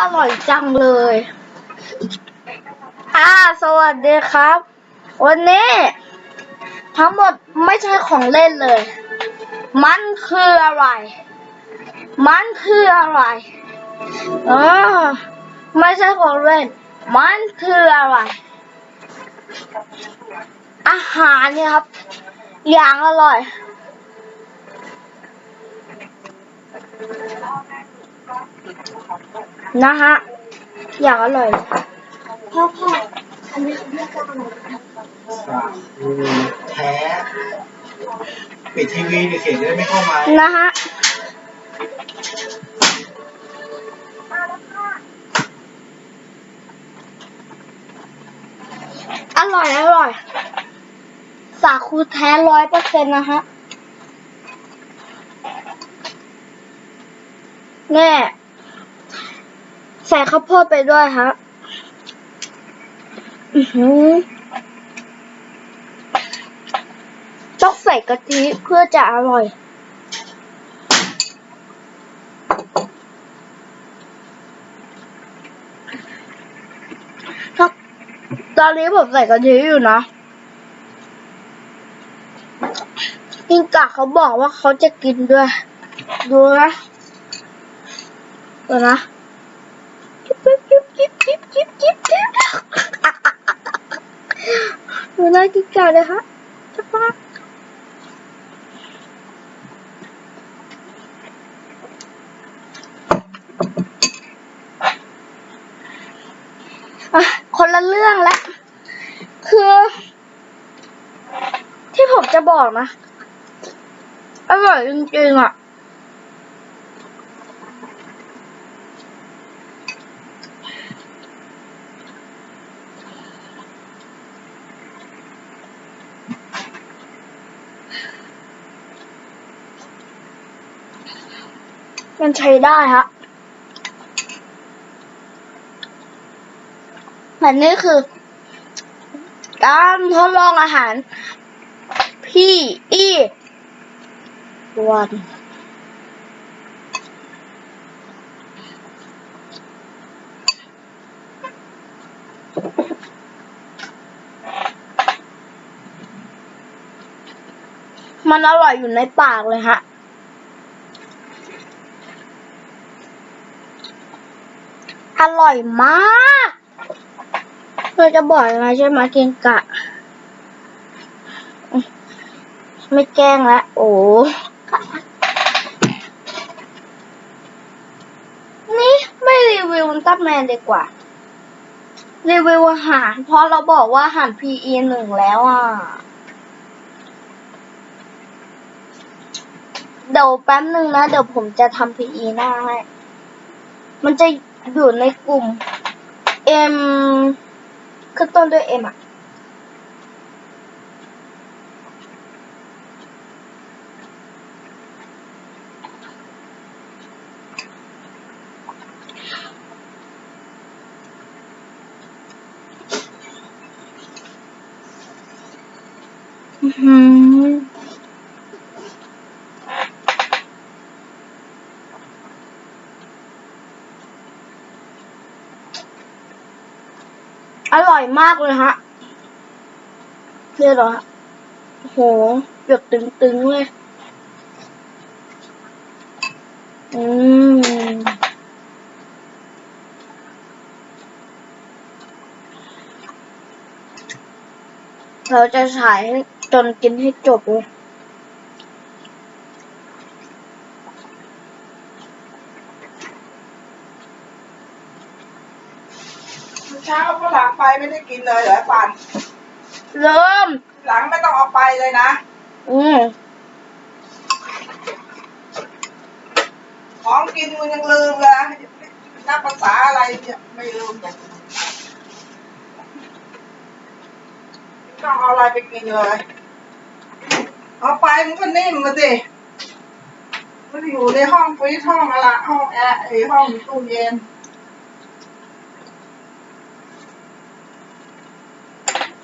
อร่อยจังเลย อ่า สวัสดีครับ วันนี้ ทั้งหมดไม่ใช่ของเล่นเลย มันคืออะไร มันคืออะไรเออไม่ใช่ของเล่น มันคืออะไร อาหารเนี่ยครับ อย่างอร่อย นะฮะ อย่างอร่อย พ่อพ่ออันนี้เรียกว่าอะไรสาคูแท้ปิดทีวีดิเสียงจะได้ไม่เข้ามานะฮะอร่อย อร่อย สาคูแท้ร้อยเปอร์เซ็นต์นะฮะ แน่ใส่ข้าวโพดไปด้วยฮะอือหือต้องใส่กะทิเพื่อจะอร่อย ตอนนี้ผมใส่กะทิอยู่นะกินกะเขาบอกว่าเขาจะกินด้วย ดูนะ ดูนะจิ๊บจิ๊บจิ๊บจิ๊บจิ๊บจิ๊บจิ๊บดูน่ากินกะเลยฮะจะปะอะคนละเรื่องละคือ ที่ผมจะบอกนะ อร่อยจริงๆอะ มันใช้ได้ฮะแบบนี้คือ การทดลองอาหาร พี่อีวัน มันอร่อยอยู่ในปากเลยฮะ อร่อยมากเราจะบอกยังไงใช่ไหมกินกะ ไม่แกล้งแล้วโอ้นี่ไม่รีวิวอุลตร้าแมนดีกว่า รีวิวอาหาร เพราะเราบอกว่าอาหาร PE หนึ่งแล้วอะ เดี๋ยวแป๊บหนึ่งนะ เดี๋ยวผมจะทำ PE หน้าให้ มันจะอยู่ในกลุ่ม M ขึ้นต้นด้วย M อะ อื้อ อร่อยมากเลยฮะเนี่ยเหรอฮะโอ้โหหยดตึงๆเลย อืม เราจะฉายให้จนกินให้จบเลย ช้าก็หลังไปไม่ได้กินเลยเหรอปันเริ่ม หลังไม่ต้องเอาไปเลยนะ อืมของกินมึงยังลืมเลยนับภาษาอะไรเนี่ยไม่ลืมเลยต้องเอาอะไรไปกินเลย เอาไปมันก็นิ่มมาสิมันอยู่ในห้องฟรีซห้องอะไรห้องแอร์ไอห้องตู้เย็น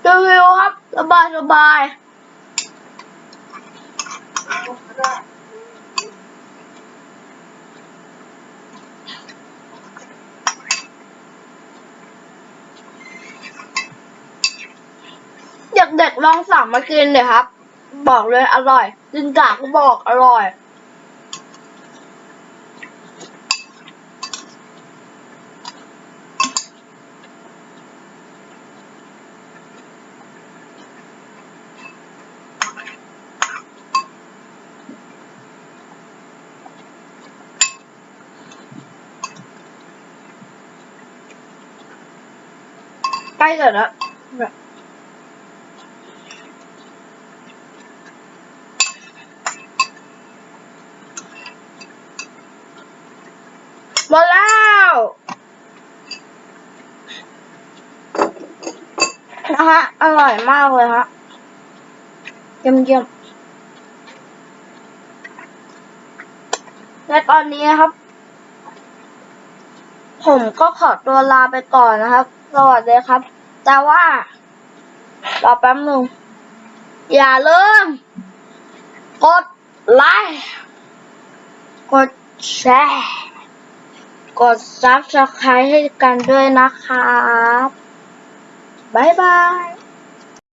รีวิวครับสบายสบายเด็กๆลองสั่งมากินเลยครับ บอกเลยอร่อยจินจาก็บอกอร่อย ใกล้เสร็จแล้วแบบหมดแล้วนะฮะอร่อยมากเลยฮะเยี่ยมเยี่ยมและตอนนี้ครับ ผมก็ขอตัวลาไปก่อนนะครับ สวัสดีครับ แต่ว่ารอแป๊บหนึ่งอย่าลืมกดไลค์กดแชร์กดซับสไครต์ให้กันด้วยนะครับ บ๊ายบาย